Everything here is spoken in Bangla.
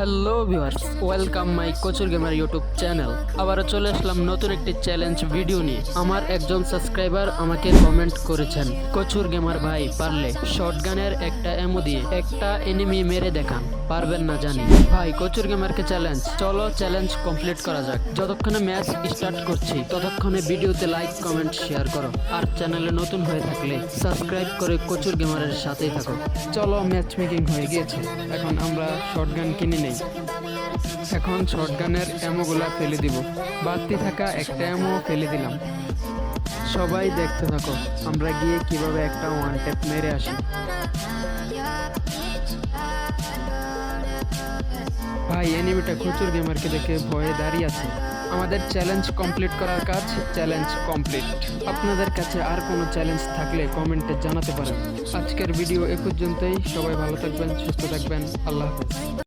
হ্যালো ভিউয়ার্স ওয়েলকাম মাই কচুর গেমার ইউটিউব চ্যানেল আবারও চলে আসলাম নতুন একটি চ্যালেঞ্জ ভিডিও নিয়ে। আমার একজন সাবস্ক্রাইবার আমাকে কমেন্ট করেছেন কচুর গেমার ভাই, পারলে শর্টগানের একটা এমো দিয়ে একটা এনিমি মেরে দেখান, পারবেন না জানি। ভাই কচুর গেমারকে চ্যালেঞ্জ চলো চ্যালেঞ্জ কমপ্লিট করা যাক। যতক্ষণে ম্যাচ স্টার্ট করছি, ততক্ষণে ভিডিওতে লাইক কমেন্ট শেয়ার করো। আর চ্যানেলে নতুন হয়ে থাকলে সাবস্ক্রাইব করে কচুর গেমারের সাথেই থাকো। চলো ম্যাচ মেকিং হয়ে গিয়েছে। এখন আমরা শর্টগান কিনে নেই। এখন শর্টগানের অ্যামোগুলা ফেলে দিব। বাড়তি থাকা একটা অ্যামো ফেলে দিলাম। সবাই দেখতে থাকো, আমরা গিয়ে কীভাবে একটা ওয়ান ট্যাপ মেরে আসি। ভাই এনিমিটা খুচুর গেমারকে দেখে ভয়ে দাঁড়িয়ে আছে। আমাদের চ্যালেঞ্জ কমপ্লিট করার কাজ চ্যালেঞ্জ কমপ্লিট আপনাদের কাছে আর কোনো চ্যালেঞ্জ থাকলে কমেন্টে জানাতে পারেন। আজকের ভিডিও এ পর্যন্তই। সবাই ভালো থাকবেন, সুস্থ থাকবেন। আল্লাহ হাফেজ।